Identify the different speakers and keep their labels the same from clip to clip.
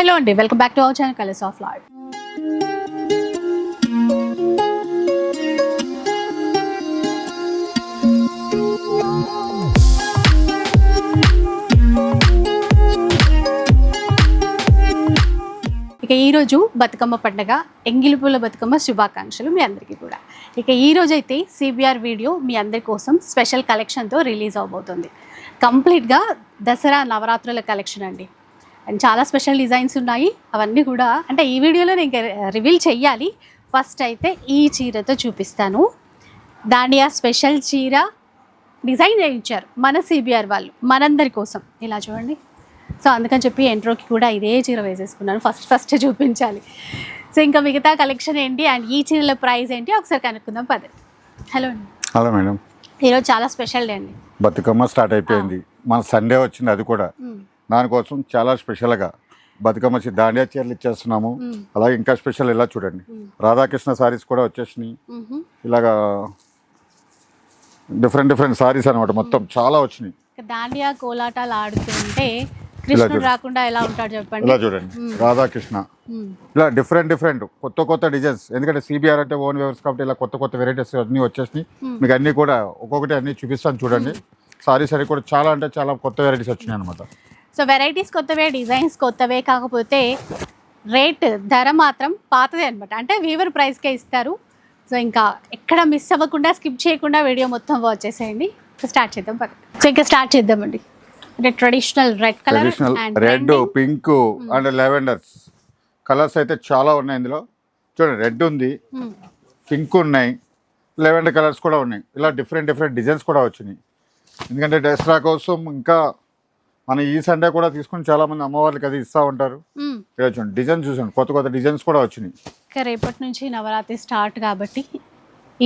Speaker 1: Hello అండి welcome back to our channel colours of lord ఇక ఈరోజు బతుకమ్మ పండగ ఎంగిలిపూల బతుకమ్మ శుభాకాంక్షలు మీ అందరికీ కూడా. ఇక ఈ రోజు అయితే సిబిఆర్ వీడియో మీ అందరి కోసం స్పెషల్ కలెక్షన్తో రిలీజ్ అవబోతుంది. కంప్లీట్గా దసరా నవరాత్రుల కలెక్షన్ అండి. అండ్ చాలా స్పెషల్ డిజైన్స్ ఉన్నాయి. అవన్నీ కూడా అంటే ఈ వీడియోలో నేను రివీల్ చెయ్యాలి. ఫస్ట్ అయితే ఈ చీరతో చూపిస్తాను. దాండియా స్పెషల్ చీర డిజైన్ చేయించారు మన సిబిఆర్ వాళ్ళు మనందరి కోసం. ఇలా చూడండి. సో అందుకని చెప్పి ఎంట్రోకి కూడా ఇదే చీర వేసేసుకున్నాను. ఫస్ట్ ఫస్ట్ చూపించాలి. సో ఇంకా మిగతా కలెక్షన్ ఏంటి? అండ్ ఈ చీరల ప్రైస్ ఏంటి? ఒకసారి కనుక్కుందాం పద. హలో అండి.
Speaker 2: Hello madam.
Speaker 1: ఈరోజు చాలా స్పెషల్ డే అండి.
Speaker 2: బతుకమ్మ స్టార్ట్ అయిపోయింది. మన సండే వచ్చింది అది కూడా. దానికోసం చాలా స్పెషల్గా బతుకమ్మ దాండియా చీరలు ఇచ్చేస్తున్నాము. అలాగే ఇంకా స్పెషల్ ఇలా చూడండి. రాధాకృష్ణ సారీస్ కూడా వచ్చేసినాయి. ఇలాగా డిఫరెంట్ డిఫరెంట్ సారీస్ అనమాట మొత్తం చాలా వచ్చినాయి
Speaker 1: దాండియా కోలాటాలు ఆడుతుంటే కృష్ణుడు
Speaker 2: చూడు.
Speaker 1: రాకుండా ఎలా ఉంటాడు చెప్పండి
Speaker 2: ఇలా చూడండి. రాధాకృష్ణ. ఇలా డిఫరెంట్ డిఫరెంట్ కొత్త కొత్త డిజైన్స్ ఎందుకంటే సిబిఆర్ అంటే ఓన్ వ్యవర్స్ కాబట్టి ఇలా కొత్త కొత్త వెరైటీస్ అన్నీ వచ్చేసినాయి. మీకు అన్నీ కూడా ఒక్కొక్కటి అన్నీ చూపిస్తాను చూడండి సారీస్ అన్ని కూడా చాలా అంటే చాలా కొత్త వెరైటీస్ వచ్చినాయి అనమాట
Speaker 1: సో వెరైటీస్ కొత్తవే డిజైన్స్ కొత్తవే కాకపోతే రేట్ ధర మాత్రం పాతదే అనమాట అంటే వీవర్ ప్రైస్కే ఇస్తారు. సో ఇంకా ఎక్కడ మిస్ అవ్వకుండా స్కిప్ చేయకుండా వీడియో మొత్తం వాచ్ చేసేయండి. స్టార్ట్ చేద్దాం సో ఇంకా స్టార్ట్ చేద్దామండి. అంటే traditional red colour
Speaker 2: red pink and lavenders colours అయితే చాలా ఉన్నాయి ఇందులో. చూడండి రెడ్ ఉంది పింక్ ఉన్నాయి లెవెండర్ కలర్స్ కూడా ఉన్నాయి. ఇలా డిఫరెంట్ డిఫరెంట్ డిజైన్స్ కూడా వచ్చినాయి. ఎందుకంటే దసరా కోసం ఇంకా మన ఈ సండే కూడా తీసుకుని చాలా మంది అమ్మవార్లకి అది ఇస్తూ ఉంటారు. ఇక్కడ చూడండి డిజైన్ చూసాను. కొత్త కొత్త డిజైన్స్ కూడా వచ్చినాయి.
Speaker 1: ఇంకా రేపటి నుంచి నవరాత్రి స్టార్ట్ కాబట్టి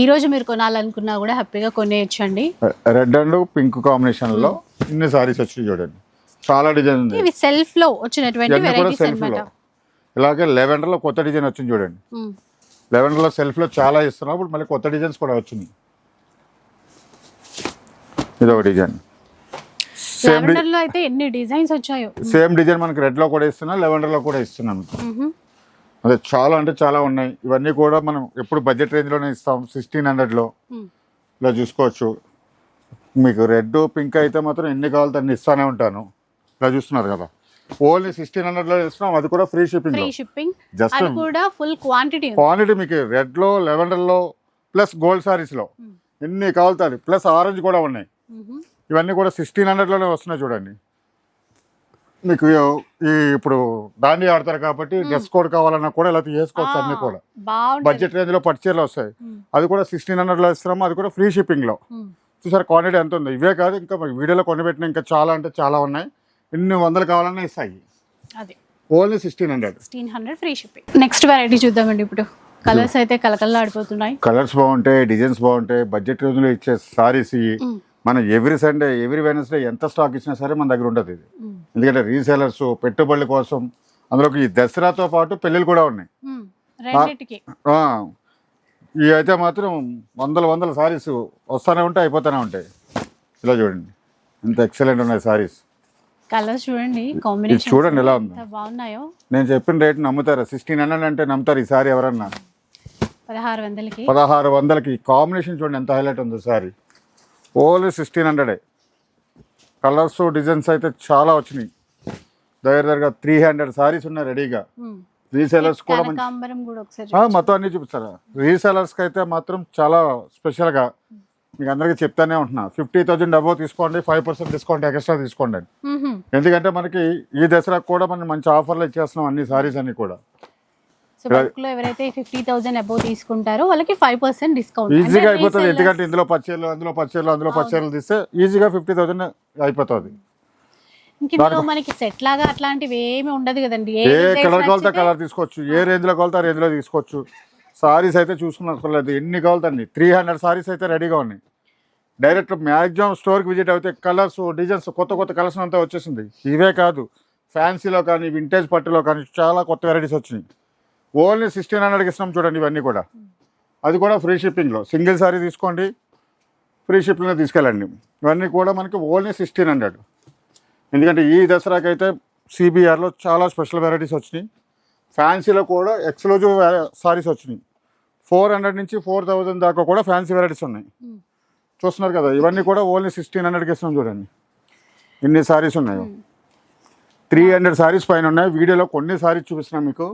Speaker 1: ఈ రోజు మీరు కొనాలనుకున్నా కూడా హ్యాపీగా కొనేయచ్చండి.
Speaker 2: రెడ్ అండ్ పింక్ కాంబినేషన్లో ఇన్ని సారీస్ వచ్చినాయి చూడండి. చాలా డిజైన్ ఉంది
Speaker 1: ఇవి సెల్ఫ్లో వచ్చినటువంటి
Speaker 2: వెరైటీస్లో. ఇలాగే లెవెండర్లో కొత్త డిజైన్ వచ్చింది చూడండి. లెవెండర్లో సెల్ఫ్లో చాలా ఇస్తున్నాం ఇప్పుడు మళ్ళీ కొత్త డిజైన్స్ కూడా వచ్చినాయి. ఇది ఒక డిజైన్
Speaker 1: లావెండర్లో అయితే ఎన్ని డిజైన్స్ వచ్చాయో?
Speaker 2: సేమ్ డిజైన్ మనకి రెడ్లో కూడా ఇస్తున్నాం లెవెండర్లో కూడా ఇస్తున్నాం. అదే చాలా అంటే చాలా ఉన్నాయి. ఇవన్నీ కూడా మనం ఎప్పుడు బడ్జెట్ రేంజ్లోనే ఇస్తాం సిక్స్టీన్
Speaker 1: హండ్రెడ్లో.
Speaker 2: ఇలా చూసుకోవచ్చు. మీకు రెడ్ పింక్ అయితే మాత్రం ఎన్ని కావాలో అన్ని ఇస్తానే ఉంటాను. ఇలా చూస్తున్నారు కదా. ఓన్లీ సిక్స్టీన్ హండ్రెడ్లో ఇస్తున్నాం అది కూడా ఫ్రీ షిప్పింగ్ జస్ట్
Speaker 1: కూడా ఫుల్ క్వాంటిటీ
Speaker 2: క్వాంటిటీ మీకు రెడ్లో లెవెండర్లో ప్లస్ గోల్డ్
Speaker 1: సారీస్లో.
Speaker 2: ఎన్ని కావాలుతుంది ప్లస్ ఆరెంజ్ కూడా ఉన్నాయి. ఇవన్నీ కూడా సిక్స్టీన్ హండ్రెడ్లోనే వస్తున్నాయి చూడండి. మీకు ఈ ఇప్పుడు దాండి ఆడతారు కాబట్టి డ్రెస్ కోడ్ కావాలన్నా కూడా ఇలా చేసుకోవచ్చు అన్ని కూడా. బడ్జెట్ రేంజ్లో పట్టుచీరలు వస్తాయి. అది కూడా సిక్స్టీన్ హండ్రెడ్లో ఇస్తున్నాము అది కూడా ఫ్రీ
Speaker 1: షిప్పింగ్లో.
Speaker 2: చూసారు క్వాంటిటీ ఎంత ఉంది? ఇవే కాదు ఇంకా వీడియోలో కొనిపెట్టిన ఇంకా చాలా అంటే చాలా ఉన్నాయి. ఎన్ని వందలు కావాలన్నా ఇస్తాయి. Only sixteen hundred
Speaker 1: sixteen hundred free shipping next variety చూద్దామండి ఇప్పుడు. కలర్స్ అయితే కలకల్లాడిపోతున్నాయి
Speaker 2: కలర్స్ బాగుంటాయి డిజైన్స్ బాగుంటాయి. బడ్జెట్ రోజులో ఇచ్చే సారీస్. మనం ఎవ్రీ సండే ఎవ్రీ వెనస్డే ఎంత స్టాక్ ఇచ్చినా సరే మన దగ్గర ఉంటుంది ఇది. ఎందుకంటే రీసేలర్స్ పెట్టుబడుల కోసం అందులోకి ఈ దసరాతో పాటు పెళ్ళిళ్ళు కూడా ఉన్నాయి. ఇవి అయితే మాత్రం వందల వందల సారీస్ వస్తూనే ఉంటాయి అయిపోతూనే ఉంటాయి. ఇలా చూడండి. ఎంత ఎక్సలెంట్ ఉన్నాయి సారీస్
Speaker 1: చూడండి కాంబినేషన్
Speaker 2: చూడండి ఎలా ఉంది.
Speaker 1: బాగున్నాయో.
Speaker 2: నేను చెప్పిన రేట్ నమ్ముతారా? సిక్స్టీన్ హండ్రెడ్ అంటే నమ్ముతారు ఈ సారీ ఎవరన్నా?
Speaker 1: పదహారు వందలకి.
Speaker 2: పదహారు వందలకి కాంబినేషన్ చూడండి ఎంత హైలైట్ ఉంది సారీ ఓన్లీ సిక్స్టీన్ హండ్రెడే కలర్స్ డిజైన్స్ అయితే చాలా వచ్చినాయి. దగ్గర దగ్గర త్రీ హండ్రెడ్ సారీస్ ఉన్నాయి రెడీగా. రీసేలర్స్ కూడా మొత్తం అన్ని చూపిస్తారా? రీసెలర్స్కి అయితే మాత్రం చాలా స్పెషల్గా మీకు అందరికీ చెప్తానే ఉంటున్నా. ఫిఫ్టీ థౌజండ్ అబోవ్ తీసుకోండి ఫైవ్ పర్సెంట్ డిస్కౌంట్ ఎక్స్ట్రా తీసుకోండి. ఎందుకంటే మనకి ఈ దసరాకు కూడా మనం మంచి ఆఫర్లు ఇచ్చేస్తున్నాం అన్ని సారీస్ అన్ని కూడా.
Speaker 1: సో బల్క్లో ఎవరైతే ఫిఫ్టీ థౌసండ్ అబౌవ్ తీసుకుంటారో వాళ్ళకి ఫైవ్ పర్సెంట్ డిస్కౌంట్.
Speaker 2: ఈజీగా అయిపోతుంది. ఎందుకంటే ఇందులో పచ్చేళ్ళు అందులో పచ్చేళ్ళు అందులో పచ్చేళ్ళు తీస్తే ఈజీగా ఫిఫ్టీ థౌజండ్ అయిపోతుంది.
Speaker 1: ఇందులో మనకి సెట్ లాగా అట్లాంటివి ఏమి ఉండదు కదండి. ఏ
Speaker 2: కలర్ కావాలితే కలర్ తీసుకోవచ్చు. ఏ రేంజ్లో కావాలితే ఆ రేంజ్లో తీసుకోవచ్చు. సారీస్ అయితే చూసుకున్నట్లేదు ఎన్ని అన్ని? త్రీ హండ్రెడ్ సారీస్ అయితే రెడీగా ఉన్నాయి. డైరెక్ట్ మ్యాక్సిమం స్టోర్కి విజిట్ అయితే కలర్స్ డిజైన్స్ కొత్త కొత్త కలర్స్ అంతా వచ్చేసింది. ఇవే కాదు. ఫ్యాన్సీలో కానీ వింటేజ్ పట్టులో కానీ చాలా కొత్త వెరైటీస్ వచ్చినాయి. ఓన్లీ సిక్స్టీన్ హండ్రెడ్కి ఇస్తున్నాం చూడండి ఇవన్నీ కూడా. అది కూడా ఫ్రీ షిప్పింగ్లో సింగిల్ సారీ తీసుకోండి ఫ్రీ షిప్పింగ్లో తీసుకెళ్ళండి. ఇవన్నీ కూడా మనకి ఓన్లీ సిక్స్టీన్ హండ్రెడ్ ఎందుకంటే ఈ దసరాకి అయితే సిబిఆర్లో చాలా స్పెషల్ వెరైటీస్ వచ్చినాయి. ఫ్యాన్సీలో కూడా ఎక్స్క్లూజివ్ సారీస్ వచ్చినాయి. ఫోర్ హండ్రెడ్ నుంచి ఫోర్ థౌజండ్ దాకా కూడా ఫ్యాన్సీ వెరైటీస్ ఉన్నాయి.
Speaker 1: Hmm.
Speaker 2: చూస్తున్నారు కదా ఇవన్నీ కూడా ఓన్లీ సిక్స్టీన్ హండ్రెడ్కి ఇస్తున్నాం చూడండి. ఇన్ని సారీస్ ఉన్నాయి. త్రీ హండ్రెడ్ సారీస్ పైన ఉన్నాయి. వీడియోలో కొన్ని సారీస్ చూపిస్తున్నాం మీకు.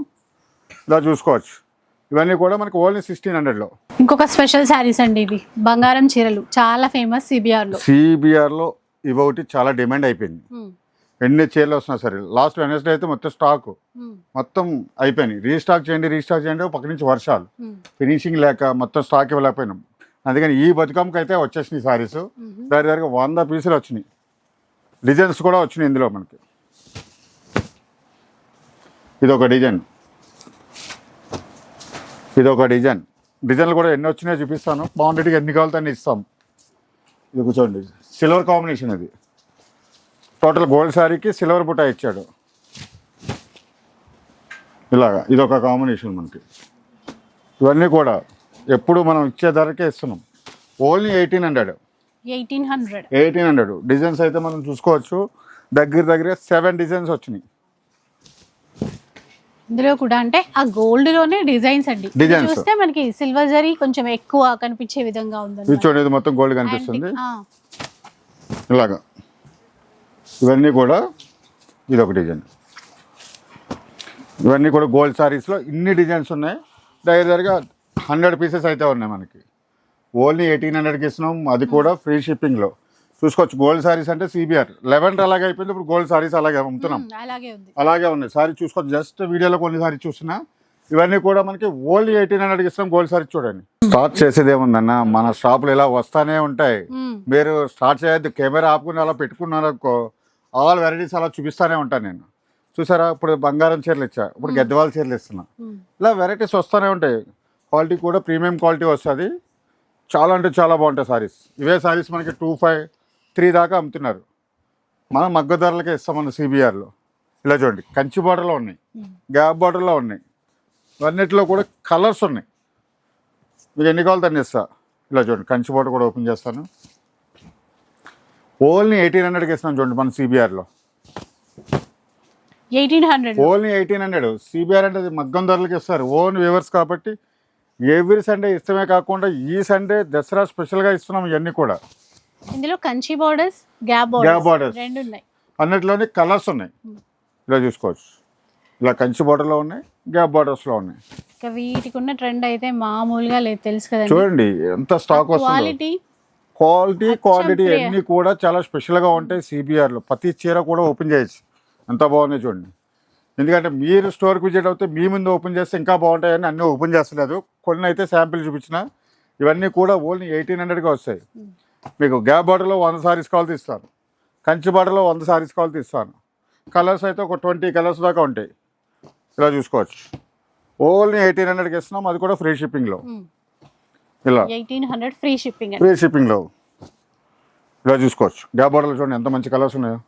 Speaker 2: ఇలా చూసుకోవచ్చు. ఇవన్నీ కూడా మనకి ఓన్లీ సిక్స్టీన్ హండ్రెడ్లో
Speaker 1: ఇంకొక స్పెషల్ శారీస్ అండి ఇవి బంగారం చీరలు. చాలా ఫేమస్ సిబిఆర్లో.
Speaker 2: సిబిఆర్లో ఇవి ఒకటి చాలా డిమాండ్ అయిపోయింది. ఎన్ని చీరలు వస్తున్నా సరే లాస్ట్ వెనస్డే అయితే మొత్తం స్టాక్ మొత్తం అయిపోయినాయి. రీస్టాక్ చేయండి రీస్టాక్ చేయండి పక్క నుంచి వర్షాలు. ఫినిషింగ్ లేక మొత్తం స్టాక్ ఇవ్వలేకపోయినాం. అందుకని ఈ బతుకమ్మకి అయితే వచ్చేసినాయి సారీస్ దాని దగ్గర వంద పీసులు వచ్చినాయి. డిజైన్స్ కూడా వచ్చినాయి ఇందులో మనకి. ఇది ఒక డిజైన్ ఇది ఒక డిజైన్. డిజైన్లు కూడా ఎన్ని వచ్చినాయో చూపిస్తాను. క్వాంటిటీకి ఎన్ని కావాలితే అన్ని ఇస్తాం. ఇది కూర్చోండి. సిల్వర్ కాంబినేషన్ ఇది. టోటల్ గోల్డ్ శారీకి సిల్వర్ బుట్ట ఇచ్చాడు. ఇలాగా ఇది ఒక కాంబినేషన్ మనకి. ఇవన్నీ కూడా ఎప్పుడు మనం ఇచ్చే ధరకే ఇస్తున్నాం. Only eighteen hundred
Speaker 1: eighteen hundred
Speaker 2: eighteen hundred designs అయితే మనం చూసుకోవచ్చు. దగ్గర దగ్గర సెవెన్ డిజైన్స్ వచ్చినాయి.
Speaker 1: ఇందులో కూడా అంటే ఆ గోల్డ్లోనే డిజైన్స్ అండి.
Speaker 2: Designs.
Speaker 1: చూస్తే మనకి సిల్వర్ జరీ కొంచెం ఎక్కువ కనిపించే విధంగా
Speaker 2: ఇది
Speaker 1: ఉందండి
Speaker 2: చూడండి ఇది మొత్తం గోల్డ్ కనిపిస్తుంది. ఇలాగా. ఇవన్నీ కూడా ఇది ఒక డిజైన్ ఇవన్నీ కూడా గోల్డ్ సారీస్లో ఇన్ని డిజైన్స్ ఉన్నాయి. దగ్గర దగ్గరగా హండ్రెడ్ పీసెస్ అయితే ఉన్నాయి మనకి. ఓన్లీ ఎయిటీన్ హండ్రెడ్కి ఇస్తున్నాం. అది కూడా ఫ్రీ షిప్పింగ్లో చూసుకోవచ్చు. గోల్డ్ సారీస్ అంటే సిబిఆర్. లెవెన్ అలాగే అయిపోయింది. ఇప్పుడు గోల్డ్ సారీస్ అలాగే అమ్ముతున్నాం
Speaker 1: అలాగే
Speaker 2: ఉన్నాయి. సారీ చూసుకోవచ్చు. జస్ట్ వీడియోలో కొన్ని సారీ చూస్తున్నా. ఇవన్నీ కూడా మనకి ఓన్లీ ఎయిటీన్ హండ్రెడ్కి ఇస్తున్నాం. గోల్డ్ సారీ చూడండి. స్టార్ట్ చేసేది ఏముందన్న? మన షాపులు ఇలా వస్తానే ఉంటాయి. మీరు స్టార్ట్ చేయొద్దు. కెమెరా ఆపుకుని అలా పెట్టుకున్నారు అనుకో ఆల్ వెరైటీస్ అలా చూపిస్తానే ఉంటాను నేను. చూసారా? ఇప్పుడు బంగారం చీరలు ఇచ్చా. ఇప్పుడు గద్దెవాళ్ళ చీరలు ఇస్తున్నా. ఇలా వెరైటీస్ వస్తూనే ఉంటాయి. క్వాలిటీ కూడా ప్రీమియం క్వాలిటీ వస్తుంది. చాలా అంటే చాలా బాగుంటాయి సారీస్. ఇవే సారీస్ మనకి టూ ఫైవ్ త్రీ దాకా అమ్ముతున్నారు. మనం మగ్గ ధరలకే ఇస్తాం మన సిబిఆర్లో. ఇలా చూడండి కంచి బార్డర్లో ఉన్నాయి గ్యాప్ బార్డర్లో ఉన్నాయి. ఇవన్నిటిలో కూడా కలర్స్ ఉన్నాయి. మీకు ఎన్ని కావాలి దాన్ని ఇస్తా. ఇలా చూడండి కంచి బార్డర్ కూడా ఓపెన్ చేస్తాను. ఓన్లీ ఎయిటీన్ హండ్రెడ్కి ఇస్తున్నాం చూడండి మన సిబిఆర్లో.
Speaker 1: Eighteen hundred.
Speaker 2: Only eighteen hundred. CBR అంటే మగ్గం ధరలకి ఇస్తారు ఓన్ వ్యూవర్స్ కాబట్టి ఎవ్రీ సండే ఇష్టమే కాకుండా ఈ సండే దసరా స్పెషల్గా ఇస్తున్నాం ఇవన్నీ కూడా.
Speaker 1: ఇందులో Kanchi borders gap
Speaker 2: Gap
Speaker 1: borders. రెండు ఉన్నాయి
Speaker 2: అన్నిటిలోని కలర్స్ ఉన్నాయి. ఇలా చూసుకోవచ్చు. ఇలా కంచి బార్డర్లో ఉన్నాయి గ్యాప్ బార్డర్స్లో ఉన్నాయి.
Speaker 1: ఇక వీటికి ఉన్న ట్రెండ్ అయితే మామూలుగా లేదు తెలుసు కదండి.
Speaker 2: చూడండి ఎంత స్టాక్ వస్తుందో.
Speaker 1: Quality
Speaker 2: quality quantity. అన్నీ కూడా చాలా స్పెషల్గా ఉంటాయి సిబిఆర్లో ప్రతి చీర కూడా ఓపెన్ చేయొచ్చు. ఎంత బాగుంది చూడండి. ఎందుకంటే మీరు స్టోర్కి విజిట్ అవుతే మీ ముందు ఓపెన్ చేస్తే ఇంకా బాగుంటాయని అన్నీ ఓపెన్ చేస్తలేదు. కొన్ని అయితే శాంపిల్ చూపించిన ఇవన్నీ కూడా ఓన్లీ ఎయిటీన్ హండ్రెడ్గా వస్తాయి. మీకు గ్యాప్ బార్డర్లో వంద సారీస్ కావాలి ఇస్తాను కంచి బార్డర్లో వంద సారీస్ కావాలి ఇస్తాను కలర్స్ అయితే ఒక ట్వంటీ కలర్స్ దాకా ఉంటాయి. ఇలా చూసుకోవచ్చు. ఓన్లీ ఎయిటీన్ హండ్రెడ్కి ఇస్తున్నాం. అది కూడా ఫ్రీ షిప్పింగ్లో. ఇలా.
Speaker 1: Eighteen hundred free shipping
Speaker 2: free షిప్పింగ్లో. ఇలా చూసుకోవచ్చు. గ్యాప్ బార్డర్లు చూడండి ఎంత మంచి కలర్స్ ఉన్నాయో.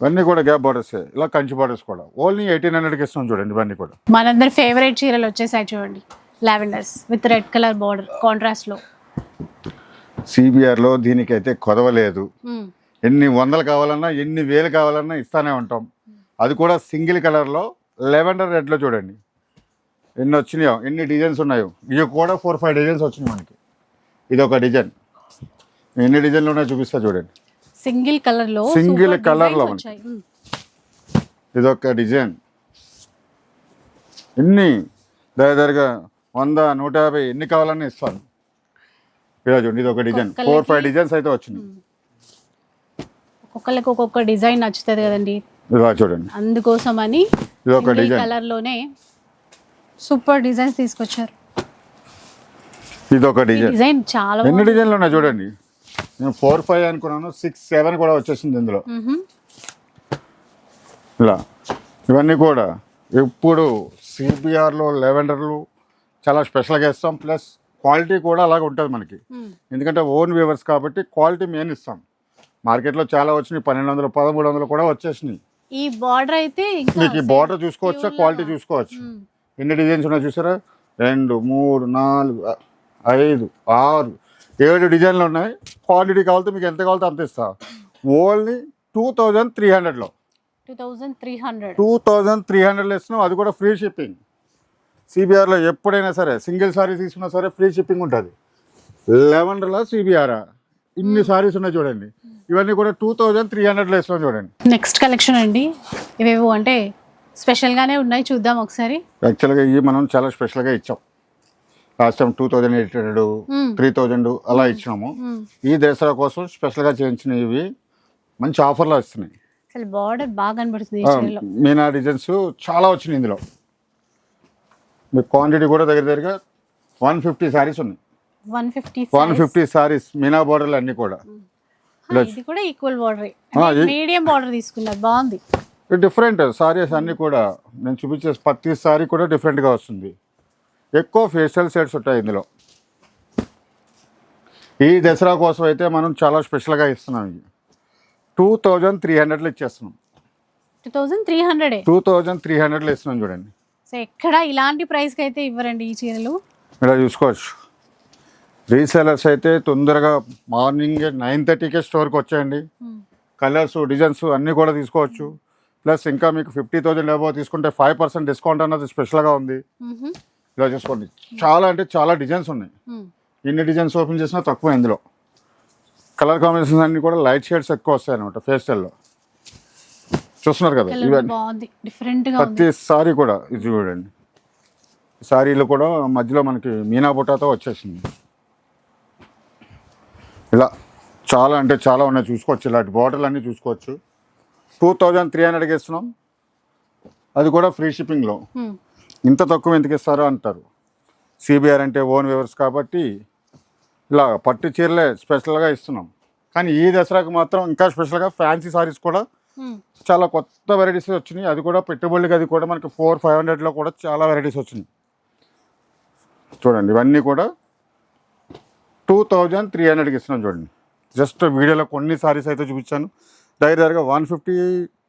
Speaker 2: ఇవన్నీ కూడా గ్యాప్ బార్డర్స్ ఇలా కంచి బార్డర్స్ కూడా. ఓన్లీ ఎయిటీన్ హండ్రెడ్కి ఇస్తున్నాం చూడండి ఇవన్నీ కూడా.
Speaker 1: మనందరి ఫేవరెట్ చీరలు వచ్చేసాయి చూడండి. Lavenders with red colour border కాంట్రాస్ట్లో
Speaker 2: సిబిఆర్లో దీనికైతే కొదవలేదు. ఎన్ని వందలు కావాలన్నా ఎన్ని వేలు కావాలన్నా ఇస్తానే ఉంటాం. అది కూడా సింగిల్ కలర్లో లెవెండర్ రెడ్లో చూడండి. ఎన్ని వచ్చినాయో ఎన్ని డిజైన్స్ ఉన్నాయో. ఇవి కూడా ఫోర్ ఫైవ్ డిజైన్స్ వచ్చినాయి మనకి. ఇది ఒక డిజైన్. ఎన్ని డిజైన్లు ఉన్నాయో చూపిస్తా చూడండి.
Speaker 1: సింగిల్ కలర్లో
Speaker 2: Single
Speaker 1: super
Speaker 2: colour లో
Speaker 1: designs
Speaker 2: మనకి.
Speaker 1: వచ్చాయి. మ్మ్.
Speaker 2: ఇదొక డిజైన్. ఎన్ని? దగ్గరగా వంద నూట యాభై ఎన్ని కావాలని ఇస్తాను. ఇలా చూడండి ఇది ఒక డిజైన్. ఫోర్ ఫైవ్ డిజైన్స్ అయితే వచ్చినాయి.
Speaker 1: ఒక్కొక్కరికి ఒక్కొక్క డిజైన్ నచ్చుతుంది కదండి.
Speaker 2: ఇలా చూడండి.
Speaker 1: అందుకోసం అని
Speaker 2: ఇది ఒక డిజైన్.
Speaker 1: కలర్లోనే సూపర్ డిజైన్స్ తీసుకొచ్చారు.
Speaker 2: ఇది ఒక డిజైన్.
Speaker 1: డిజైన్ చాలా
Speaker 2: ఎన్ని డిజైన్లు ఉన్నాయి చూడండి. నేను ఫోర్ ఫైవ్ అనుకున్నాను సిక్స్ సెవెన్ కూడా వచ్చేసింది ఇందులో. ఇలా. ఇవన్నీ కూడా ఎప్పుడు సిబిఆర్లో లెవెండర్లు చాలా స్పెషల్గా ఇస్తాం ప్లస్ క్వాలిటీ కూడా అలాగే ఉంటుంది మనకి. ఎందుకంటే ఓన్ వ్యూవర్స్ కాబట్టి క్వాలిటీ మెయిన్ ఇస్తాం. మార్కెట్లో చాలా వచ్చినాయి పన్నెండు వందలు పదమూడు వందలు కూడా వచ్చేసినాయి.
Speaker 1: ఈ బార్డర్ అయితే
Speaker 2: మీకు ఈ బార్డర్ చూసుకోవచ్చా? క్వాలిటీ చూసుకోవచ్చు. ఎన్ని డిజైన్స్ ఉన్నాయి చూసారా? రెండు మూడు నాలుగు ఐదు ఆరు ఏడు డిజైన్లు ఉన్నాయి. క్వాలిటీ కావాలంటే మీకు ఎంత కావాలంటే అంత ఇస్తా. ఓన్లీ టూ థౌజండ్ త్రీ హండ్రెడ్లో.
Speaker 1: Two thousand three hundred.
Speaker 2: Two thousand three హండ్రెడ్లో ఇస్తున్నాం. అది కూడా ఫ్రీ షిప్పింగ్. సిబిఆర్లో ఎప్పుడైనా సరే సింగిల్ సారీ తీసుకున్నా సరే ఫ్రీ షిప్పింగ్ ఉంటుంది. లెవెన్లో సిబిఆర్. ఇన్ని సారీస్ ఉన్నాయి చూడండి. ఇవన్నీ కూడా టూ థౌజండ్ త్రీ హండ్రెడ్లో ఇస్తున్నాం చూడండి.
Speaker 1: నెక్స్ట్ కలెక్షన్ అండి. ఇవేవో అంటే స్పెషల్గానే ఉన్నాయి చూద్దాం ఒకసారి.
Speaker 2: యాక్చువల్గా ఇవి మనం చాలా స్పెషల్గా ఇచ్చాం. Last time two thousand eight hundred. Three thousand అలా ఇచ్చినాము. ఈ దసరా కోసం స్పెషల్గా చేయించినవి ఇవి మంచి ఆఫర్లో వస్తున్నాయి.
Speaker 1: అసలు బార్డర్ బాగా కనబడుతుంది
Speaker 2: మీనా డిజైన్స్ చాలా వచ్చినాయి ఇందులో. మీకు క్వాంటిటీ కూడా దగ్గర దగ్గరగా వన్ ఫిఫ్టీ శారీస్ ఉన్నాయి.
Speaker 1: One fifty
Speaker 2: one fifty saris Meena బోర్డర్లు అన్నీ కూడా.
Speaker 1: ఇది కూడా ఈక్వల్ బార్డర్
Speaker 2: ఆ, ఇది-
Speaker 1: మీడియం బార్డర్ తీసుకున్నారు బాగుంది.
Speaker 2: డిఫరెంట్ సారీస్ అన్నీ కూడా. నేను చూపించే ప్రతి సారీ కూడా డిఫరెంట్గా వస్తుంది. ఎక్కువ ఫేషియల్ సెట్స్ ఉంటాయి ఇందులో. ఈ దసరా కోసం అయితే మనం చాలా స్పెషల్గా ఇస్తున్నాం ఇవి టూ థౌజండ్ త్రీ హండ్రెడ్లో ఇచ్చేస్తున్నాం.
Speaker 1: టూ థౌజండ్ త్రీ హండ్రెడే
Speaker 2: టూ థౌజండ్ త్రీ హండ్రెడ్లో ఇస్తున్నాం చూడండి.
Speaker 1: సో ఎక్కడ ఇలాంటి ప్రైస్కి అయితే ఇవ్వరండి ఈ చీరలు?
Speaker 2: ఇలా చూసుకోవచ్చు. రీసెలర్స్ అయితే తొందరగా మార్నింగ్ నైన్ థర్టీకే స్టోర్కి వచ్చేయండి. కలర్స్ డిజైన్స్ అన్నీ కూడా తీసుకోవచ్చు. ప్లస్ ఇంకా మీకు ఫిఫ్టీ థౌజండ్ అబౌవ్ తీసుకుంటే ఫైవ్ పర్సెంట్ డిస్కౌంట్ అన్నది స్పెషల్గా ఉంది. ఇలా చూసుకోండి. చాలా అంటే చాలా డిజైన్స్ ఉన్నాయి.
Speaker 1: మ్మ్.
Speaker 2: ఎన్ని డిజైన్స్ ఓపెన్ చేసినా తక్కువ ఇందులో. కలర్ కాంబినేషన్స్ అన్ని కూడా లైట్ షేడ్స్ ఎక్కువ వస్తాయి అనమాట ఫేస్టల్లో చూస్తున్నారు కదా ఇవన్నీ. ప్రతి సారీ కూడా ఇది చూడండి. సారీలు కూడా మధ్యలో మనకి మీనా బుట్టాతో వచ్చేసింది. ఇలా చాలా అంటే చాలా ఉన్నాయి చూసుకోవచ్చు. ఇలాంటి బాటిల్ అన్నీ చూసుకోవచ్చు. టూ థౌజండ్ త్రీ హండ్రెడ్కి ఇస్తున్నాం. అది కూడా ఫ్రీ షిప్పింగ్లో. ఇంత తక్కువ ఎందుకు ఇస్తారో అంటారు. సిబిఆర్ అంటే ఓన్ వ్యూవర్స్ కాబట్టి ఇలా పట్టు చీరలే స్పెషల్గా ఇస్తున్నాం. కానీ ఈ దసరాకు మాత్రం ఇంకా స్పెషల్గా ఫ్యాన్సీ సారీస్ కూడా.
Speaker 1: Hmm.
Speaker 2: చాలా కొత్త వెరైటీస్ వచ్చినాయి. అది కూడా పెట్టుబడికి అది కూడా మనకి ఫోర్ ఫైవ్ హండ్రెడ్లో కూడా చాలా వెరైటీస్ వచ్చినాయి. చూడండి ఇవన్నీ కూడా టూ థౌజండ్ త్రీ హండ్రెడ్కి ఇస్తున్నాం చూడండి. జస్ట్ వీడియోలో కొన్ని సారీస్ అయితే చూపించాను. దగ్గర one fifty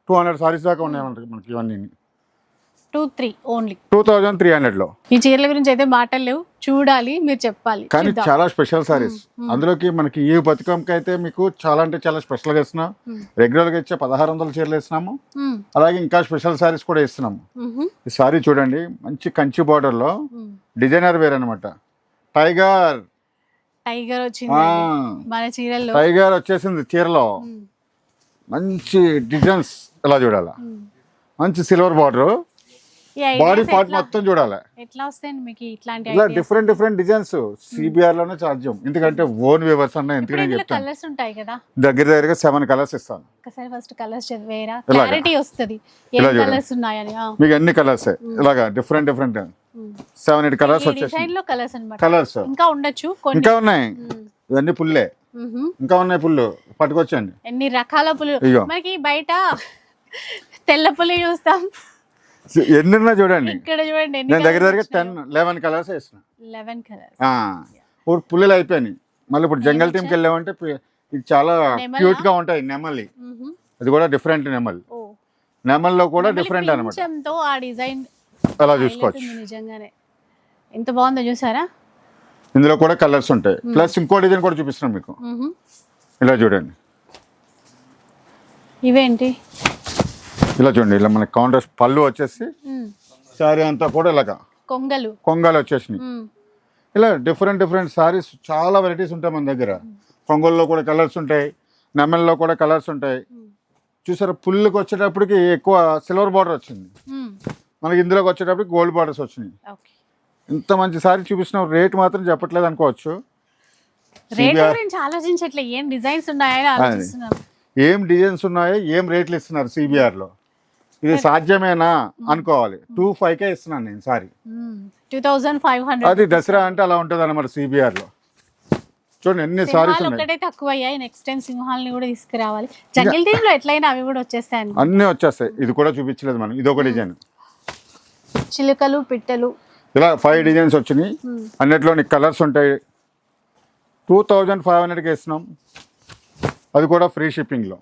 Speaker 2: two hundred saris దాకా ఉన్నాయి మనకి మనకి ఇవన్నీ
Speaker 1: two three only
Speaker 2: two thousand three హండ్రెడ్లో
Speaker 1: ఈ చీరల గురించి అయితే మాటలు లేవు. చూడాలి మీరు చెప్పాలి.
Speaker 2: కానీ
Speaker 1: చూద్దాం.
Speaker 2: చాలా స్పెషల్ సారీస్ అందులోకి మనకి ఈ బతుకమ్మకి అయితే మీకు చాలా అంటే చాలా స్పెషల్గా ఇస్తున్నాం.
Speaker 1: మ్మ్.
Speaker 2: రెగ్యులర్గా ఇచ్చే పదహారు వందల చీరలు ఇస్తున్నాము
Speaker 1: మ్మ్.
Speaker 2: అలాగే ఇంకా స్పెషల్ సారీస్ కూడా ఇస్తున్నాము. ఈ సారీ చూడండి మంచి కంచి బార్డర్లో
Speaker 1: మ్మ్.
Speaker 2: డిజైనర్ వేర్ అనమాట టైగర్
Speaker 1: టైగర్ వచ్చింది.
Speaker 2: ఆ,
Speaker 1: మన చీరల్లో.
Speaker 2: టైగర్ వచ్చేసింది చీరలో.
Speaker 1: మ్మ్.
Speaker 2: మంచి డిజైన్స్ ఇలా చూడాలి?
Speaker 1: మ్మ్.
Speaker 2: మంచి సిల్వర్ బార్డర్ బాడీ పార్ట్ మొత్తం చూడాలి.
Speaker 1: ఎట్లా వస్తాయండి మీకు ఇట్లాంటి
Speaker 2: ఇలా? డిఫరెంట్ డిఫరెంట్ డిజైన్స్ సిబిఆర్లోనే సాధ్యం ఎందుకంటే ఓన్ వేవర్స్ అన్న ఎందుకంటే చెప్తాను.
Speaker 1: కలర్స్ ఉంటాయి కదా.
Speaker 2: దగ్గర దగ్గరగా సెవెన్ కలర్స్ ఇస్తాను.
Speaker 1: ఒకసారి ఫస్ట్ కలర్స్ చదివేరా. క్లారిటీ వస్తుంది. ఏ. కలర్స్ ఉన్నాయని.
Speaker 2: మీకు అన్ని కలర్స్ ఇలాగా different different. Seven eight colours వచ్చేసి
Speaker 1: లో కలర్స్ అన్నమాట.
Speaker 2: కలర్స్
Speaker 1: ఇంకా ఉండొచ్చు కొన్ని.
Speaker 2: ఇంకా ఉన్నాయి.
Speaker 1: మ్మ్.
Speaker 2: ఇవన్నీ పుల్లే. ఇంకా ఉన్నాయి పుల్లు. పట్టుకొచ్చండి.
Speaker 1: ఎన్ని రకాల పులు
Speaker 2: ఇగో.
Speaker 1: మనకి బయట తెల్ల పులి చూస్తాం.
Speaker 2: ఎన్ని ఉన్నాయి చూడండి.
Speaker 1: ఇక్కడ చూడండి
Speaker 2: నేను దగ్గర దగ్గర టెన్ లెవెన్ కలర్స్ వేసిన
Speaker 1: లెవెన్ కలర్స్
Speaker 2: ఇప్పుడు పుల్లలు అయిపోయినాయి. మళ్ళీ ఇప్పుడు జంగల్ టీంకి వెళ్ళామంటే ఇది చాలా? క్యూట్గా ఉంటాయి నెమలి. అది కూడా డిఫరెంట్ నెమల్. నెమల్లో కూడా డిఫరెంట్ అనమాట
Speaker 1: ఆ డిజైన్
Speaker 2: అలా చూసుకోవచ్చు.
Speaker 1: నిజంగానే. ఎంత బాగుందో చూసారా?
Speaker 2: ఇందులో కూడా కలర్స్ ఉంటాయి. ప్లస్ ఇంకో డిజైన్ కూడా చూపిస్తున్నాం మీకు. ఇలా చూడండి.
Speaker 1: ఇవేంటి?
Speaker 2: ఇలా చూడండి ఇలా మన కౌంటర్ పళ్ళు వచ్చేసి. శారీ అంతా కూడా ఇలాగా.
Speaker 1: కొంగలు.
Speaker 2: కొంగాలు వచ్చేసినాయి. ఇలా డిఫరెంట్ డిఫరెంట్ సారీస్ చాలా వెరైటీస్ ఉంటాయి మన దగ్గర. కొంగల్లో కూడా కలర్స్ ఉంటాయి నెమల్లో కూడా కలర్స్ ఉంటాయి. చూసారా పుల్లుకి వచ్చేటప్పటికి ఎక్కువ సిల్వర్ బార్డర్ వచ్చింది. మనకి ఇందులోకి వచ్చేటప్పటికి గోల్డ్ బార్డర్స్ వచ్చినాయి. ఇంత మంచి సారీ చూపించిన రేట్ మాత్రం చెప్పట్లేదు అనుకోవచ్చు.
Speaker 1: ఏం డిజైన్స్ ఆలోచిస్తున్నాం.
Speaker 2: ఏం డిజైన్స్ ఉన్నాయో ఏం రేట్లు ఇస్తున్నారు సిబిఆర్లో ఇది సాధ్యమేనా అనుకోవాలి. టూ ఫైవ్కే ఇస్తున్నాను నేను sorry.
Speaker 1: Two thousand five hundred
Speaker 2: అది దసరా అంటే అలా ఉంటుంది అనమాట సిబిఆర్లో. చూడండి ఎన్ని సారీస్
Speaker 1: తక్కువ అయ్యాయి నెక్స్ట్ టైం సింహాలని కూడా తీసుకురావాలి. జంగిల్ టీమ్లో ఎట్లయినా అవి కూడా వచ్చేస్తాయి
Speaker 2: అన్నీ వచ్చేస్తాయి. ఇది కూడా చూపించలేదు మనం. ఇది ఒక డిజైన్.
Speaker 1: చిలుకలు పిట్టలు.
Speaker 2: ఇలా ఫైవ్ డిజైన్స్ వచ్చినాయి. అన్నిట్లోని కలర్స్ ఉంటాయి. టూ థౌజండ్ ఫైవ్ హండ్రెడ్కి ఇస్తున్నాం. అది కూడా ఫ్రీ షిప్పింగ్లో.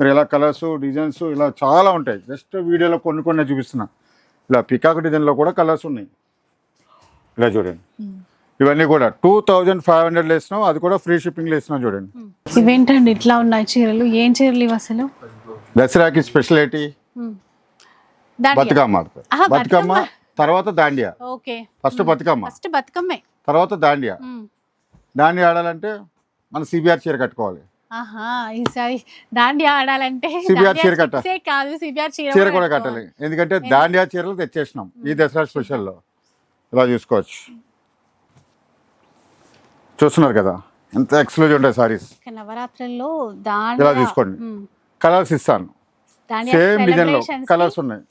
Speaker 2: మీరు ఇలా కలర్స్ డిజైన్స్ ఇలా చాలా ఉంటాయి. జస్ట్ వీడియోలో కొన్ని కొన్ని చూపిస్తున్నా. ఇలా పికాక్ డిజైన్లో కూడా కలర్స్ ఉన్నాయి. ఇలా చూడండి. ఇవన్నీ కూడా టూ థౌజండ్ ఫైవ్ హండ్రెడ్లో ఇస్తున్నాం అది కూడా ఫ్రీ షిప్పింగ్లో ఇస్తున్నాం చూడండి.
Speaker 1: ఇవేంటండి ఇట్లా ఉన్నాయి చీరలు? ఏం చీరలు ఇవి అసలు?
Speaker 2: దసరాకి స్పెషాలిటీ
Speaker 1: దాండియా?
Speaker 2: బతుకమ్మ బతుకమ్మ. తర్వాత Dandiya.
Speaker 1: Okay.
Speaker 2: First Bathukamma.
Speaker 1: First బతుకమ్మే.
Speaker 2: తర్వాత దాండియా. దాండియా ఆడాలంటే మన సిబిఆర్ చీర కట్టుకోవాలి.
Speaker 1: ఆహా ఈసారి దాండియా ఆడాలంటే
Speaker 2: CBR
Speaker 1: దాండియా
Speaker 2: చీర కట్ట.
Speaker 1: స్టిక్సే కాదు సిబిఆర్ చీర
Speaker 2: చీర కూడా కట్టాలి ఎందుకంటే దాండియా చీరలు తెచ్చేసినాం ఈ దసరా స్పెషల్లో. ఇలా చూసుకోవచ్చు. చూస్తున్నారు కదా? ఎంత ఎక్స్క్లూజివ్ ఉంటాయి సారీస్
Speaker 1: నవరాత్రుల్లో
Speaker 2: ఇలా చూసుకోండి. కలర్స్ ఇస్తాను. సేమ్
Speaker 1: డిజైన్లో
Speaker 2: కలర్స్ ఉన్నాయి.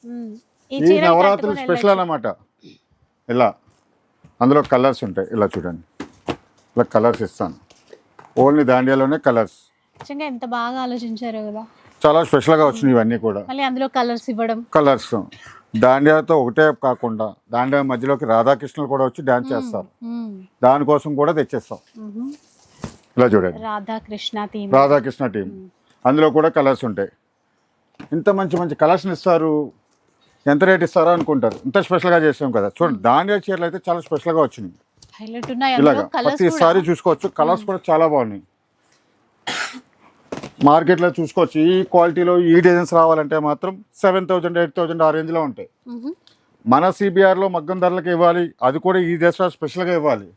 Speaker 1: ఈ
Speaker 2: నవరాత్రులు స్పెషల్. అన్నమాట. ఇలా. అందులో కలర్స్ ఉంటాయి. ఇలా చూడండి. ఇలా కలర్స్ ఇస్తాను. ఓన్లీ దాండియాలోనే కలర్స్.
Speaker 1: నిజంగా ఎంత బాగా ఆలోచించారు కదా.
Speaker 2: చాలా స్పెషల్గా వచ్చినాయి ఇవన్నీ కూడా.
Speaker 1: మళ్ళీ అందులో కలర్స్ ఇవ్వడం.
Speaker 2: కలర్స్. దాండియాతో ఒకటే కాకుండా దాండియా మధ్యలోకి రాధాకృష్ణులు కూడా వచ్చి డాన్స్ చేస్తారు. దానికోసం కూడా తెచ్చేస్తాం. ఇలా చూడండి.
Speaker 1: రాధాకృష్ణ థీమ్.
Speaker 2: రాధాకృష్ణ టీం అందులో కూడా కలర్స్ ఉంటాయి. ఇంత మంచి మంచి కలర్స్ ఇస్తారు. ఎంత రేట్ ఇస్తారో అనుకుంటారు. ఇంత స్పెషల్గా చేసాం కదా. చూడండి దాండియా చీరలు అయితే చాలా స్పెషల్గా వచ్చినాయి.
Speaker 1: హైలైట్ ఉన్నాయి
Speaker 2: ఇలాగా ప్రతిసారి చూసుకోవచ్చు. కలర్స్ కూడా చాలా బాగున్నాయి. మార్కెట్లో చూసుకోవచ్చు. ఈ క్వాలిటీలో ఈ డిజైన్స్ రావాలంటే మాత్రం సెవెన్ థౌజండ్ ఎయిట్ థౌజండ్ ఆ రేంజ్లో ఉంటాయి. మన సిబిఆర్లో మగ్గం ధరలకు ఇవ్వాలి. అది కూడా ఈ దసరా స్పెషల్గా ఇవ్వాలి.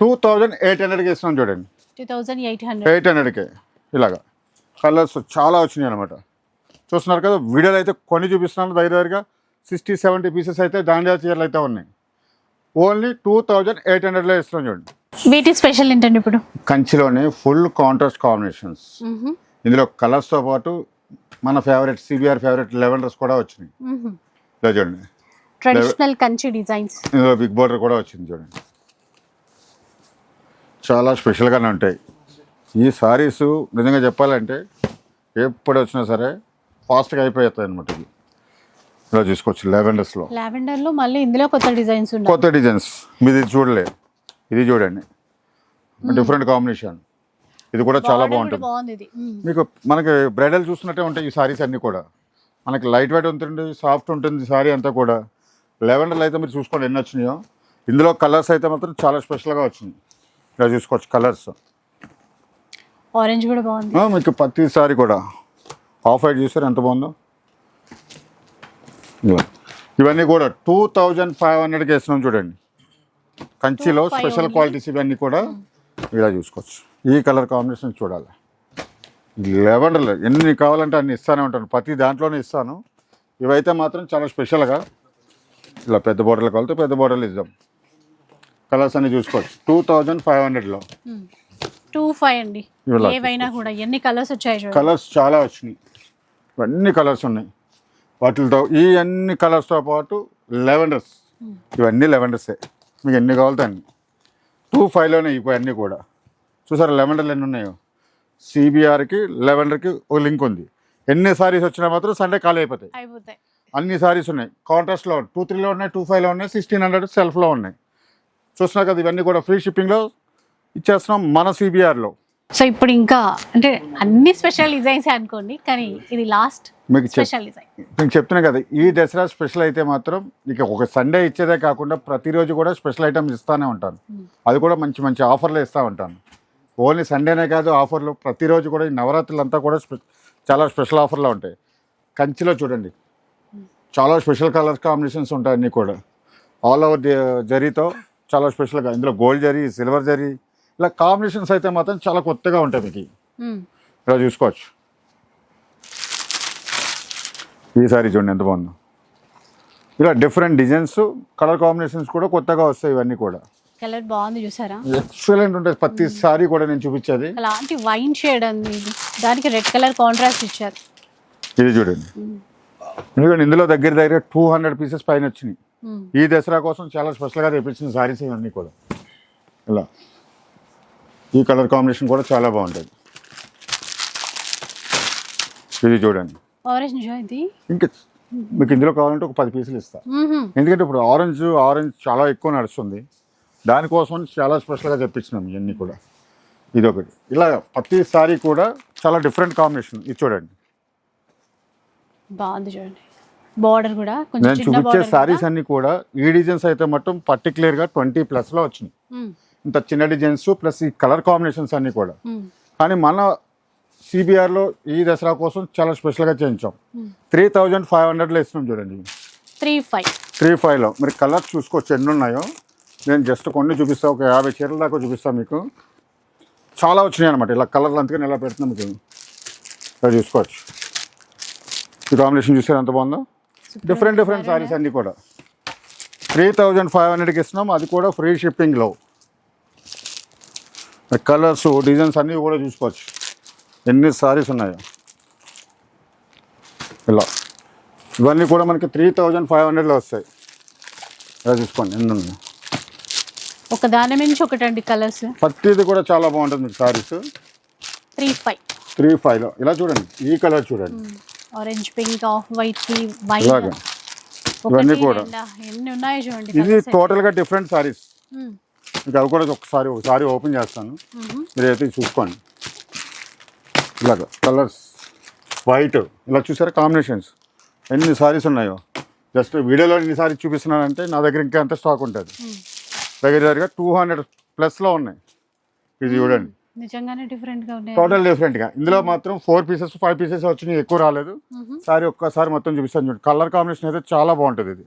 Speaker 2: టూ థౌజండ్ ఎయిట్ హండ్రెడ్కి ఇస్తున్నాం చూడండి.
Speaker 1: ఎయిట్ హండ్రెడ్
Speaker 2: ఎయిట్ హండ్రెడ్కే ఇలాగా. కలర్స్ చాలా వచ్చినాయి అనమాట చూస్తున్నారు కదా వీడియోలు అయితే కొన్ని చూపిస్తున్నాను దగ్గర దగ్గరగా సిక్స్టీ సెవెంటీ పీసెస్ అయితే దాండియా చీరలు అయితే ఉన్నాయి. ఓన్లీ టూ థౌజండ్ ఎయిట్ హండ్రెడ్లో ఇస్తున్నాం చూడండి.
Speaker 1: వీటి స్పెషల్ ఏంటండి ఇప్పుడు?
Speaker 2: కంచిలోనే ఫుల్ కాంట్రాస్ట్ కాంబినేషన్స్. ఇందులో కలర్స్తో పాటు మన ఫేవరెట్ సిబిఆర్ ఫేవరెట్ లెవెండర్స్ కూడా వచ్చినాయి. ఇలా చూడండి.
Speaker 1: Traditional Kanchi designs.
Speaker 2: ఇందులో బిగ్ బోర్డర్ కూడా వచ్చింది చూడండి. చాలా స్పెషల్గానే ఉంటాయి. ఈ సారీస్ నిజంగా చెప్పాలంటే ఎప్పుడు వచ్చినా సరే ఫాస్ట్గా అయిపోతాయి అనమాట ఇది ఇలా చూసుకోవచ్చు లెవెండర్స్లో.
Speaker 1: లావెండర్లో మళ్ళీ ఇందులో కొత్త డిజైన్స్ ఉన్నాయి.
Speaker 2: కొత్త డిజైన్స్. మీది ఇది చూడలే. ఇది చూడండి. Different combination. ఇది కూడా చాలా బాగుంటుంది. మీకు మనకి బ్రైడల్ చూసినట్టే ఉంటాయి ఈ సారీస్ అన్నీ కూడా. మనకి లైట్ వెయిట్ ఉంటుంది సాఫ్ట్ ఉంటుంది సారీ అంతా కూడా. లెవెండర్లు అయితే మీరు చూసుకోండి ఎన్ని వచ్చినాయో. ఇందులో కలర్స్ అయితే మాత్రం చాలా స్పెషల్గా వచ్చినాయి ఇలా చూసుకోవచ్చు కలర్స్
Speaker 1: ఆరెంజ్ కూడా బాగుంది.
Speaker 2: మీకు ప్రతి సారీ కూడా. ఆఫ్ వైట్ చూసారు ఎంత బాగుందో. ఇవన్నీ కూడా టూ థౌజండ్ ఫైవ్ హండ్రెడ్కి వేస్తున్నాం చూడండి. కంచిలో
Speaker 1: 2500
Speaker 2: స్పెషల్ క్వాలిటీస్ ఇవన్నీ కూడా ఇలా చూసుకోవచ్చు. ఈ కలర్ కాంబినేషన్ చూడాలి. లెవెండర్లు ఎన్ని కావాలంటే అన్ని ఇస్తానే ఉంటాను. ప్రతి దాంట్లోనే ఇస్తాను. ఇవైతే మాత్రం చాలా స్పెషల్గా ఇలా పెద్ద బోర్డర్లు కావాలితే పెద్ద బోర్డర్లు ఇద్దాం. కలర్స్ అన్ని చూసుకోవచ్చు. టూ థౌజండ్ ఫైవ్ హండ్రెడ్లో.
Speaker 1: టూ ఫైవ్ అండి. ఏవైనా కూడా ఎన్ని కలర్స్ వచ్చాయి చూడండి.
Speaker 2: కలర్స్ చాలా వచ్చినాయి. ఇవన్నీ కలర్స్ ఉన్నాయి. వాటితో ఈ అన్ని కలర్స్తో పాటు లెవెండర్స్. ఇవన్నీ లెవెండర్సే. మీకు ఎన్ని కావాలితే అన్ని. టూ ఫైవ్లోనే ఇవన్నీ కూడా. చూసారా లెవెండర్లు ఎన్ని ఉన్నాయో? సిబిఆర్కి లెవెండర్కి ఒక లింక్ ఉంది. ఎన్ని సారీస్ వచ్చినా మాత్రం సండే ఖాళీ అయిపోతాయి.
Speaker 1: అయిపోతాయి.
Speaker 2: అన్ని సారీస్ ఉన్నాయి. కాంట్రాస్ట్లో టూ త్రీలో ఉన్నాయి టూ ఫైవ్లో ఉన్నాయి సిక్స్టీన్ హండ్రెడ్ సెల్ఫ్లో ఉన్నాయి. చూస్తున్నా కదా ఇవన్నీ కూడా ఫ్రీ షిప్పింగ్లో ఇచ్చేస్తున్నాం మన సిబిఆర్లో.
Speaker 1: సో ఇప్పుడు ఇంకా అంటే అన్ని స్పెషల్ డిజైన్స్ అనుకోండి కానీ ఇది లాస్ట్
Speaker 2: మీకు
Speaker 1: స్పెషల్ డిజైన్
Speaker 2: నేను చెప్తున్నా కదా ఈ దసరా స్పెషల్ అయితే మాత్రం ఇక ఒక సండే ఇచ్చేదే కాకుండా ప్రతిరోజు కూడా స్పెషల్ ఐటమ్స్ ఇస్తానే ఉంటాను అది కూడా మంచి మంచి ఆఫర్లు ఇస్తూ ఉంటాను. ఓన్లీ సండేనే కాదు ఆఫర్లు ప్రతిరోజు కూడా ఈ నవరాత్రులు అంతా కూడా చాలా స్పెషల్ ఆఫర్లు ఉంటాయి. కంచిలో చూడండి. చాలా స్పెషల్ కలర్ కాంబినేషన్స్ ఉంటాయి అన్నీ కూడా. ఆల్ ఓవర్ జరీతో చాలా స్పెషల్గా ఇందులో గోల్డ్ జరీ సిల్వర్ జరీ ఇలా కాంబినేషన్స్ అయితే మాత్రం చాలా కొత్తగా ఉంటాయి మీకు. ఇలా చూసుకోవచ్చు. ఈ సారీ చూడండి ఎంత బాగుందో. ఇలా డిఫరెంట్ డిజైన్స్ కలర్ కాంబినేషన్స్ కూడా కొత్తగా వస్తాయి ఇవన్నీ కూడా.
Speaker 1: కలర్ బాగుంది చూసారా?
Speaker 2: ఎక్సలెంట్ ఉంటుంది ప్రతి సారీ కూడా నేను చూపించేది.
Speaker 1: అలాంటి వైన్ షేడ్ అండి దానికి రెడ్ కలర్ కాంట్రాస్ట్ ఇచ్చారు.
Speaker 2: ఇది చూడండి. ఎందుకంటే ఇందులో దగ్గర దగ్గర టూ హండ్రెడ్ పీసెస్ పైన వచ్చినాయి.
Speaker 1: మ్మ్.
Speaker 2: ఈ దసరా కోసం చాలా స్పెషల్గా తెప్పించిన సారీస్ ఇవన్నీ కూడా. ఇలా. ఈ కలర్ కాంబినేషన్ కూడా చాలా బాగుంటుంది ఇది చూడండి.
Speaker 1: ఆరెంజ్ ఇది
Speaker 2: ఇంకా మీకు ఇందులో కావాలంటే ఒక పది పీసులు ఇస్తా. ఎందుకంటే ఇప్పుడు ఆరెంజ్ ఆరెంజ్ చాలా ఎక్కువ నడుస్తుంది. దానికోసం చాలా స్పెషల్గా తెప్పించినాం ఇవన్నీ కూడా. ఇది ఒకటి ఇలా ప్రతి సారీ కూడా చాలా డిఫరెంట్ కాంబినేషన్ ఇది చూడండి.
Speaker 1: బాగుంది చూడండి. బార్డర్ కూడా
Speaker 2: నేను చూపించే సారీస్ అన్నీ కూడా ఈ డిజైన్స్ అయితే మొత్తం పర్టికులర్గా ట్వంటీ ప్లస్లో వచ్చినాయి. ఇంత చిన్న డిజైన్స్ ప్లస్ ఈ కలర్ కాంబినేషన్స్ అన్నీ కూడా. కానీ మన సిబిఆర్లో ఈ దసరా కోసం చాలా స్పెషల్గా చేయించాం. త్రీ థౌజండ్ ఫైవ్ హండ్రెడ్లో ఇస్తున్నాం చూడండి.
Speaker 1: Three five.
Speaker 2: త్రీ ఫైవ్లో. మీరు కలర్స్ చూసుకోవచ్చు ఎన్ని ఉన్నాయో? నేను జస్ట్ కొన్ని చూపిస్తా ఒక యాభై చీరల దాకా చూపిస్తాను మీకు. చాలా వచ్చినాయి అనమాట ఇలా కలర్లు అందుకని ఇలా పెడుతున్నాం మీకు? ఇలా చూసుకోవచ్చు. ఈ కాంబినేషన్ చూసారు ఎంత బాగుందో? డిఫరెంట్ డిఫరెంట్ సారీస్ అన్నీ కూడా. త్రీ థౌజండ్ ఫైవ్ హండ్రెడ్కి ఇస్తున్నాం. అది కూడా ఫ్రీ షిప్పింగ్లో. కలర్స్ డిజైన్స్ అన్నీ కూడా చూసుకోవచ్చు. ఎన్ని సారీస్ ఉన్నాయో. ఇలా. ఇవన్నీ కూడా మనకి త్రీ థౌజండ్ ఫైవ్ హండ్రెడ్లో వస్తాయి. ఇలా చూసుకోండి ఎన్ని ఉన్నాయి.
Speaker 1: ఒక దాని మించి ఒకటండి కలర్స్
Speaker 2: ప్రతిది కూడా చాలా బాగుంటుంది మీకు సారీస్
Speaker 1: త్రీ ఫైవ్
Speaker 2: త్రీ ఫైవ్లో ఇలా చూడండి ఈ కలర్ చూడండి.
Speaker 1: Orange pink off white white
Speaker 2: ఇవన్నీ కూడా.
Speaker 1: ఎన్ని ఉన్నాయో చూడండి
Speaker 2: ఇది. టోటల్గా డిఫరెంట్ సారీస్. మీకు అవి కూడా ఒకసారి ఒకసారి ఓపెన్ చేస్తాను.
Speaker 1: మ్మ్.
Speaker 2: మీరు అయితే చూసుకోండి. ఇలాగ కలర్స్. వైట్ ఇలా చూసారా కాంబినేషన్స్ ఎన్ని సారీస్ ఉన్నాయో? జస్ట్ వీడియోలో ఎన్ని సారీస్ చూపిస్తున్నానంటే నా దగ్గర ఇంకా ఎంత స్టాక్ ఉంటుంది. దగ్గర దగ్గరగా టూ హండ్రెడ్ ప్లస్లో ఉన్నాయి. ఇది చూడండి.
Speaker 1: నిజంగానే డిఫరెంట్గా ఉన్నాయి.
Speaker 2: టోటల్ డిఫరెంట్గా ఇందులో మాత్రం ఫోర్ పీసెస్ ఫైవ్ పీసెస్ వచ్చినాయి. ఎక్కువ రాలేదు. సారీ ఒక్కసారి మొత్తం చూపిస్తాను చూడండి. కలర్ కాంబినేషన్ అయితే చాలా బాగుంటుంది ఇది.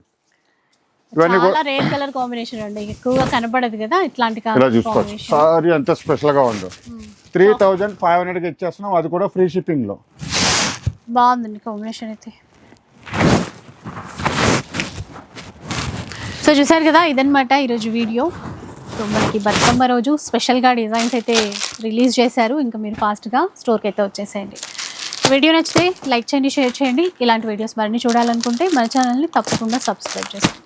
Speaker 2: ఇవన్నీ కూడా
Speaker 1: రేర్ కలర్ కాంబినేషన్ అండి. ఎక్కువగా కనపడదు కదా ఇట్లాంటి
Speaker 2: ఇలా చూసుకోవచ్చు.
Speaker 1: కాంబినేషన్
Speaker 2: సారీ ఎంత స్పెషల్గా ఉందో త్రీ థౌజండ్ ఫైవ్ హండ్రెడ్కి ఇచ్చేస్తున్నాం. అది కూడా ఫ్రీ షిప్పింగ్లో.
Speaker 1: బాగుందండి కాంబినేషన్ అయితే. సో చూసారు కదా ఇదనమాట ఈరోజు వీడియో. సో మనకి బతుకమ్మ రోజు స్పెషల్గా డిజైన్స్ అయితే రిలీజ్ చేశారు. ఇంకా మీరు ఫాస్ట్గా స్టోర్కి అయితే వచ్చేసేయండి. వీడియో నచ్చితే లైక్ చేయండి షేర్ చేయండి. ఇలాంటి వీడియోస్ మరిన్ని చూడాలనుకుంటే మన ఛానల్ని తప్పకుండా సబ్స్క్రైబ్ చేయండి